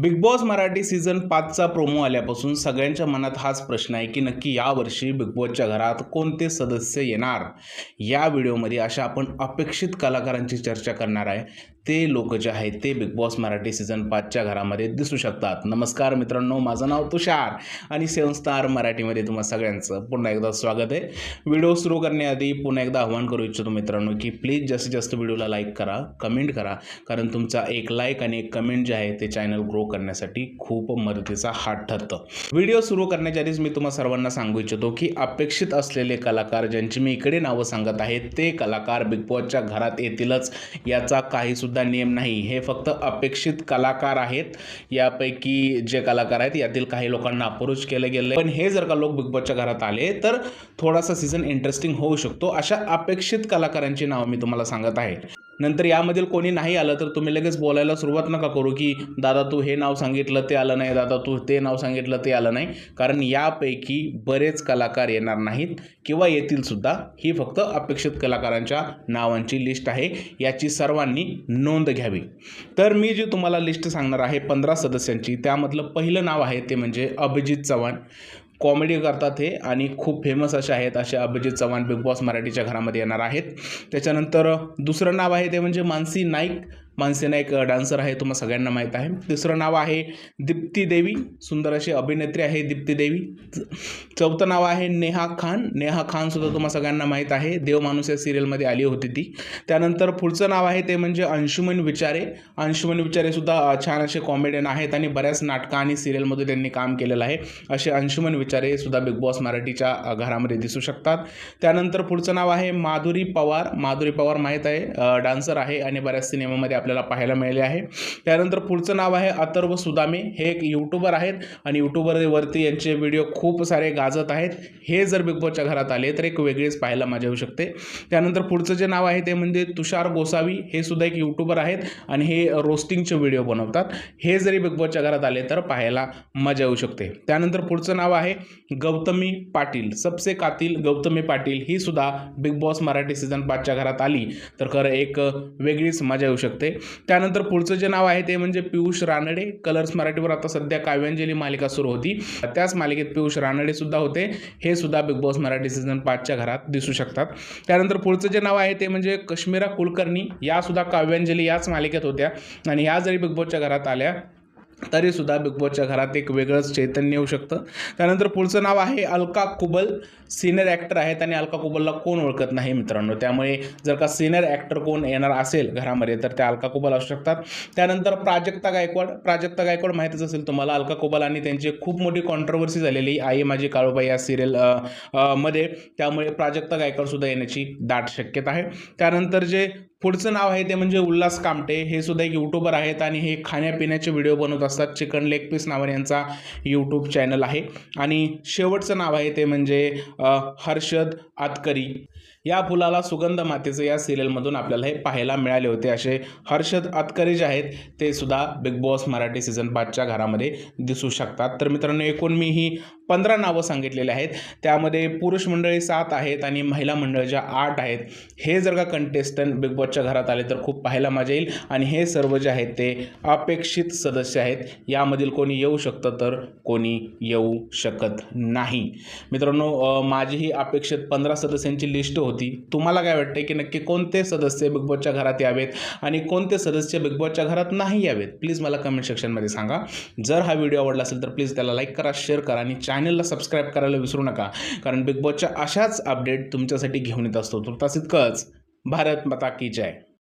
Big boss Marathi season पाचचा promo आल्यापासून सगळ्यांच्या मनात हाच प्रश्न आहे की नक्की यावर्षी बिग बॉसच्या घरात कोणते सदस्य येणार? या व्हिडिओमध्ये अशा आपण अपेक्षित कलाकारांची चर्चा करणार आहे. ते लोक जे आहेत ते बिग बॉस मराठी सीझन पाचच्या घरामध्ये दिसू शकतात. नमस्कार मित्रांनो माझं नाव तुषार आणि सेवन स्टार मराठीमध्ये तुम्हा सगळ्यांचं पुन्हा एकदा स्वागत आहे. व्हिडिओ सुरू करण्याआधी पुन्हा एकदा आव्हान करू इच्छितो मित्रांनो की प्लीज जास्तीत जास्त व्हिडिओला लाईक करा कमेंट करा. कारण तुमचा एक लाईक आणि एक कमेंट जे आहे ते चॅनल ग्रो करण्यासाठी खूप मदतीचा हात ठरतं. व्हिडिओ सुरू करण्याच्या आधीच मी तुम्हा सर्वांना सांगू इच्छितो की अपेक्षित असलेले कलाकार ज्यांची मी इकडे नावं सांगत आहे ते कलाकार बिग बॉसच्या घरात येतीलच. याचा काहीसुद्धा नियम नाही. हे फक्त अपेक्षित कलाकार आहेत. यापैकी जे कलाकार आहेत यातील काही लोकांना अप्रोच केलं गेलं. पण हे जर का लोक बिग बॉसच्या घरात आले तर थोडासा सीझन इंटरेस्टिंग होऊ शकतो. अशा अपेक्षित कलाकारांची नावं मी तुम्हाला सांगत आहे. नंतर यामधील कोणी नाही आलं तर तुम्ही लगेच बोलायला सुरुवात नका करू की दादा तू हे नाव सांगितलं ते आलं नाही. दादा तू ते नाव सांगितलं ते आलं नाही. कारण यापैकी बरेच कलाकार येणार नाहीत किंवा येतील सुद्धा. ही फक्त अपेक्षित कलाकारांच्या नावांची लिस्ट आहे. याची सर्वांनी नोंद घ्यावी. तर मी जी तुम्हाला लिस्ट सांगणार आहे पंधरा सदस्यांची त्यामधलं पहिलं नाव आहे ते म्हणजे अभिजित चव्हाण. कॉमेडी करतात हे आणि खूप फेमस असे आहेत असे अभिजित चव्हाण बिग बॉस मराठीच्या घरामध्ये येणार आहेत. त्याच्यानंतर दुसरं नाव आहे ते म्हणजे मानसी नाईक. मानसेना एक डान्सर आहे तुम्हाला सगळ्यांना माहीत आहे. तिसरं नाव आहे दीप्ती देवी. सुंदर अशी अभिनेत्री आहे दीप्ती देवी. चौथं नाव आहे नेहा खान. नेहा खानसुद्धा तुम्हाला सगळ्यांना माहीत आहे. देव माणूस या सिरियलमध्ये आली होती ती. त्यानंतर पुढचं नाव आहे ते म्हणजे अंशुमन विचारे. अंशुमन विचारेसुद्धा छान असे कॉमेडियन आहेत आणि बऱ्याच नाटकं आणि सिरियलमध्ये त्यांनी काम केलेलं आहे. असे अंशुमन विचारे सुद्धा बिग बॉस मराठीच्या घरामध्ये दिसू शकतात. त्यानंतर पुढचं नाव आहे माधुरी पवार. माधुरी पवार माहीत आहे डान्सर आहे आणि बऱ्याच सिनेमामध्ये आपल्याला पाहायला मिळाले आहे. त्यानंतर पुढचं नाव आहे अथर्व सुदामे. हे एक यूट्यूबर आहेत आणि यूट्यूबरवरती यांचे व्हिडिओ खूप सारे गाजत आहेत. हे जर बिग बॉसच्या घरात आले तर एक वेगळीच पाहायला मजा येऊ शकते. त्यानंतर पुढचं जे नाव आहे ते म्हणजे तुषार गोसावी. हे सुद्धा एक यूट्यूबर आहेत आणि हे रोस्टिंगचे व्हिडिओ बनवतात. हे जरी बिग बॉसच्या घरात आले तर पाहायला मजा येऊ शकते. त्यानंतर पुढचं नाव आहे गौतमी पाटील. सबसे कातील गौतमी पाटील ही सुद्धा बिग बॉस मराठी सीझन पाचच्या घरात आली. तर खरं एक वेगळीच मजा येऊ शकते. त्यानंतर पुढचं जे नाव आहे ते म्हणजे पियुष रानडे. कलर्स मराठीवर आता सध्या काव्यांजली मालिका सुरू होती. त्याच मालिकेत पियुष रानडे सुद्धा होते. हे सुद्धा बिग बॉस मराठी सीझन पाचच्या घरात दिसू शकतात. त्यानंतर पुढचं जे नाव आहे ते म्हणजे कश्मीरा कुलकर्णी. या सुद्धा काव्यांजली याच मालिकेत होत्या. आणि ह्या जरी बिग बॉसच्या घरात आल्या तरीसुद्धा बिग बॉसच्या घरात एक वेगळंच चैतन्य येऊ शकतं. त्यानंतर पुढचं नाव आहे अलका कुबल. सिनियर ॲक्टर आहेत आणि अलका कुबलला कोण ओळखत नाही मित्रांनो? त्यामुळे जर का सिनियर ॲक्टर कोण येणार असेल घरामध्ये तर त्या अलका कुबल असू शकतात. त्यानंतर प्राजक्ता गायकवाड. प्राजक्ता गायकवाड माहीतच असेल तुम्हाला अलका कुबल आणि त्यांची खूप मोठी कॉन्ट्रोवर्सी झालेली आई माझी काळूबाई या सिरियलमध्ये. त्यामुळे प्राजक्ता गायकवाडसुद्धा येण्याची दाट शक्यता आहे. त्यानंतर जे पुढचं नाव आहे ते म्हणजे उल्हास कामटे. हे सुद्धा एक यूट्यूबर आहेत आणि हे खाण्यापिण्याचे व्हिडिओ बनवत असतात. चिकन लेग पीस नावाने यांचा यूट्यूब चॅनल आहे. आणि शेवटचं नाव आहे ते म्हणजे हर्षद आतकरी. या फुलाला सुगंध मातेचं या सिरियलमधून आपल्याला हे पाहायला मिळाले होते. असे हर्षद अतकरे जे आहेत ते सुद्धा बिग बॉस मराठी सीझन पाचच्या घरामध्ये दिसू शकतात. तर मित्रांनो एकूण मी ही पंधरा नावं सांगितलेली आहेत. त्यामध्ये पुरुष मंडळी सात आहेत आणि महिला मंडळ ज्या आठ आहेत हे जर का कंटेस्टंट बिग बॉसच्या घरात आले तर खूप पाहायला मजा येईल. आणि हे सर्व जे आहेत ते अपेक्षित सदस्य आहेत. यामधील कोणी येऊ शकतं तर कोणी येऊ शकत नाही. मित्रांनो माझीही माझी ही अपेक्षित पंधरा सदस्यांची लिस्ट होती. तुम्हाला काय वाटतं की नक्की कोणते सदस्य बिग बॉसच्या घरात यावेत आणि कोणते सदस्य बिग बॉसच्या घरात नाही यावेत? प्लीज मला कमेंट सेक्शनमध्ये सांगा. जर हा व्हिडिओ आवडला असेल तर प्लीज त्याला लाईक करा शेअर करा आणि चॅनलला सबस्क्राईब करायला विसरू नका. कारण बिग बॉसच्या अशाच अपडेट तुमच्यासाठी घेऊन येत असतो. तर तसं इतकंच भारत माता की जय.